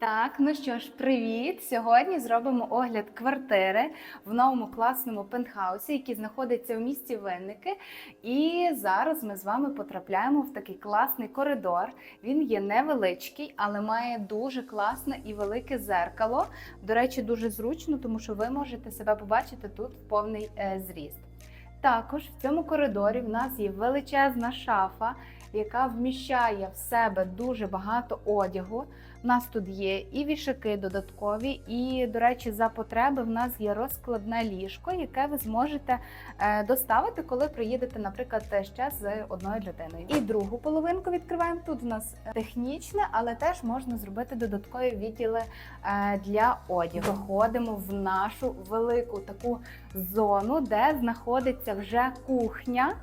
Так, ну що ж, привіт! Сьогодні зробимо огляд квартири в новому класному пентхаусі, який знаходиться в місті Винники. І зараз ми з вами потрапляємо в такий класний коридор. Він є невеличкий, але має дуже класне і велике зеркало. До речі, дуже зручно, тому що ви можете себе побачити тут в повний е, зріст. Також в цьому коридорі в нас є величезна шафа, яка вміщає в себе дуже багато одягу. У нас тут є і вішаки додаткові, і, до речі, за потреби в нас є розкладне ліжко, яке ви зможете е, доставити, коли приїдете, наприклад, ще з одною людиною. І другу половинку відкриваємо. Тут у нас технічне, але теж можна зробити додаткові відділи е, для одягу. Заходимо в нашу велику таку зону, де знаходиться вже кухня.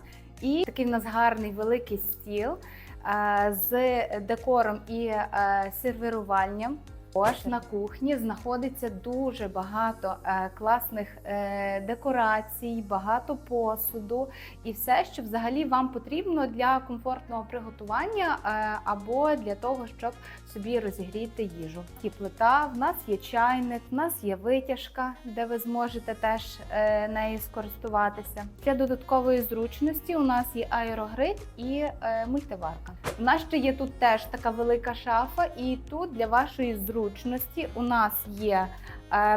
І такий в нас гарний великий стіл е, з декором і е, сервіруванням. Також на кухні знаходиться дуже багато е, класних е, декорацій, багато посуду і все, що взагалі вам потрібно для комфортного приготування е, або для того, щоб собі розігріти їжу. І плита, в нас є чайник, в нас є витяжка, де ви зможете теж нею скористуватися. Для додаткової зручності у нас є аерогриль і мультиварка. У нас ще є тут теж така велика шафа, і тут для вашої зручності у нас є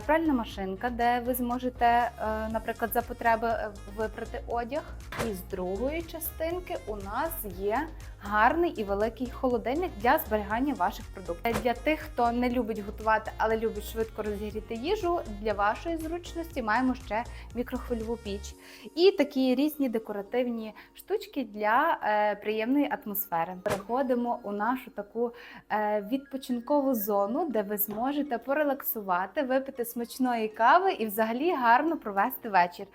пральна машинка, де ви зможете, е, наприклад, за потреби е, випрати одяг. І з другої частинки у нас є гарний і великий холодильник для зберігання ваших продуктів. Для тих, хто не любить готувати, але любить швидко розігріти їжу, для вашої зручності маємо ще мікрохвильову піч і такі різні декоративні штучки для е, приємної атмосфери. Переходимо у нашу таку е, відпочинкову зону, де ви зможете порелаксувати, випити смачної кави і взагалі гарно провести вечір.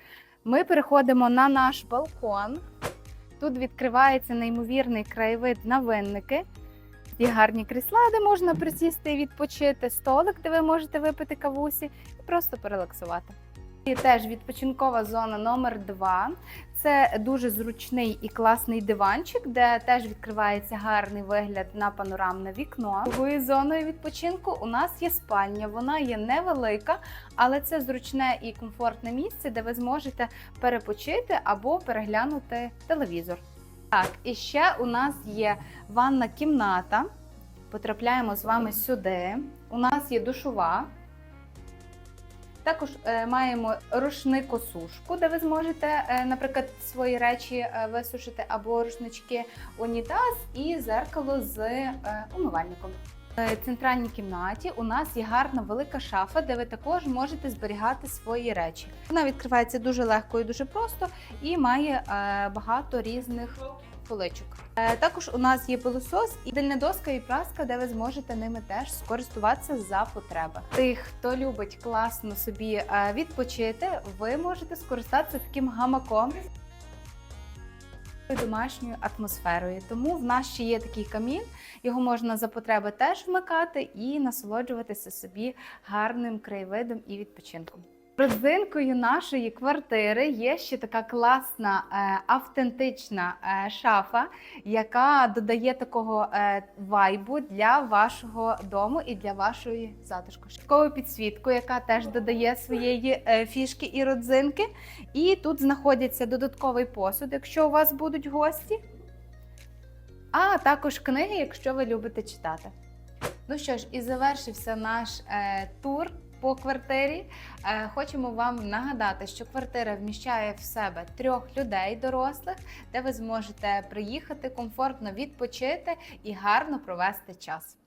Ми переходимо на наш балкон. Тут відкривається неймовірний краєвид на винники. Є гарні крісла, де можна присісти і відпочити, столик, де ви можете випити кавусі і просто порелаксувати. І теж відпочинкова зона номер 2 Це дуже зручний і класний диванчик, де теж відкривається гарний вигляд на панорамне вікно. Другою зоною відпочинку у нас є спальня. Вона є невелика, але це зручне і комфортне місце, де ви зможете перепочити або переглянути телевізор. Так, і ще у нас є ванна кімната. Потрапляємо з вами сюди. У нас є душова. Також е, маємо рушникосушку, де ви зможете, е, наприклад, свої речі е, висушити, або рушнички унітаз і зеркало з умивальником. В центральній кімнаті у нас є гарна велика шафа, де ви також можете зберігати свої речі. Вона відкривається дуже легко і дуже просто і має багато різних поличок. Е, Також у нас є пилосос і дальня доска і праска, де ви зможете ними теж скористуватися за потреби. Тих, хто любить класно собі е, відпочити, ви можете скористатися таким гамаком. Домашньою атмосферою, тому в нас ще є такий камін, його можна за потреби теж вмикати і насолоджуватися собі гарним краєвидом і відпочинком. Родзинкою нашої квартири є ще така класна е, автентична е, шафа, яка додає такого е, вайбу для вашого дому і для вашої затишку. Таку підсвітку, яка теж додає своєї фішки і родзинки. І тут знаходиться додатковий посуд, якщо у вас будуть гості. А також книги, якщо ви любите читати. Ну що ж, і завершився наш тур по квартирі. Е, хочемо вам нагадати, що квартира вміщає в себе трьох людей дорослих, де ви зможете приїхати комфортно відпочити і гарно провести час.